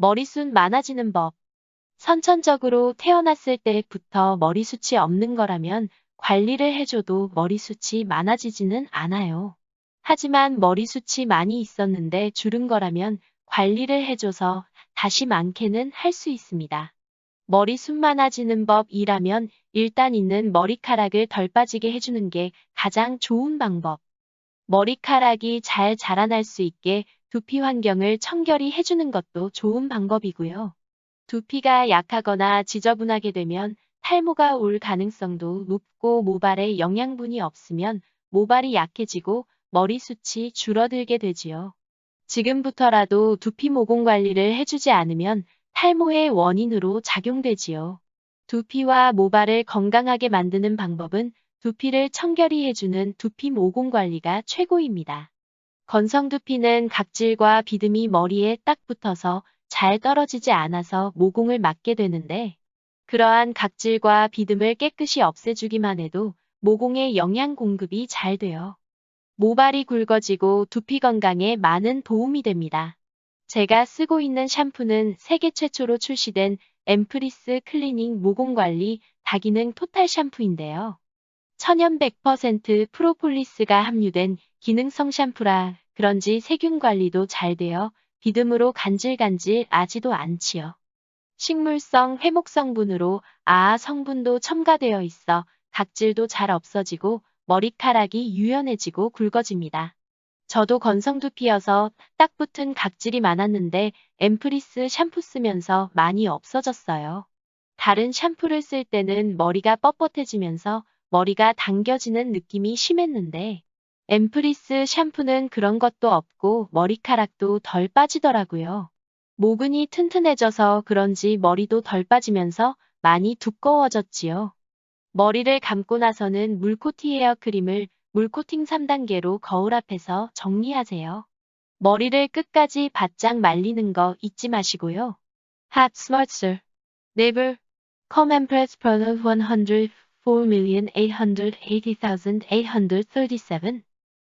머리숱 많아지는 법. 선천적으로 태어났을 때부터 머리숱이 없는 거라면 관리를 해줘도 머리숱이 많아지지는 않아요. 하지만 머리숱이 많이 있었는데 줄은 거라면 관리를 해줘서 다시 많게는 할 수 있습니다. 머리숱 많아지는 법이라면 일단 있는 머리카락을 덜 빠지게 해주는 게 가장 좋은 방법. 머리카락이 잘 자라날 수 있게 두피 환경을 청결히 해주는 것도 좋은 방법이고요. 두피가 약하거나 지저분하게 되면 탈모가 올 가능성도 높고 모발에 영양분이 없으면 모발이 약해지고 머리숱이 줄어들게 되지요. 지금부터라도 두피 모공 관리를 해주지 않으면 탈모의 원인으로 작용되지요. 두피와 모발을 건강하게 만드는 방법은 두피를 청결히 해주는 두피 모공 관리가 최고입니다. 건성 두피는 각질과 비듬이 머리에 딱 붙어서 잘 떨어지지 않아서 모공을 막게 되는데 그러한 각질과 비듬을 깨끗이 없애주기만 해도 모공의 영양 공급이 잘 돼요. 모발이 굵어지고 두피 건강에 많은 도움이 됩니다. 제가 쓰고 있는 샴푸는 세계 최초로 출시된 엠프리스 클리닝 모공관리 다기능 토탈 샴푸인데요. 천연 100% 프로폴리스가 함유된 기능성 샴푸라 그런지 세균 관리도 잘 되어 비듬으로 간질간질하지도 않지요. 식물성 회목 성분으로 아아 성분도 첨가되어 있어 각질도 잘 없어지고 머리카락이 유연해지고 굵어집니다. 저도 건성두피여서 딱 붙은 각질이 많았는데 엠프리스 샴푸 쓰면서 많이 없어졌어요. 다른 샴푸를 쓸 때는 머리가 뻣뻣해지면서 머리가 당겨지는 느낌이 심했는데 엠프리스 샴푸는 그런 것도 없고 머리카락도 덜 빠지더라고요. 모근이 튼튼해져서 그런지 머리도 덜 빠지면서 많이 두꺼워졌지요. 머리를 감고 나서는 물코티 헤어 크림을 물코팅 3단계로 거울 앞에서 정리하세요. 머리를 끝까지 바짝 말리는 거 잊지 마시고요. Hot Smartster Never Come and press product 104,880,837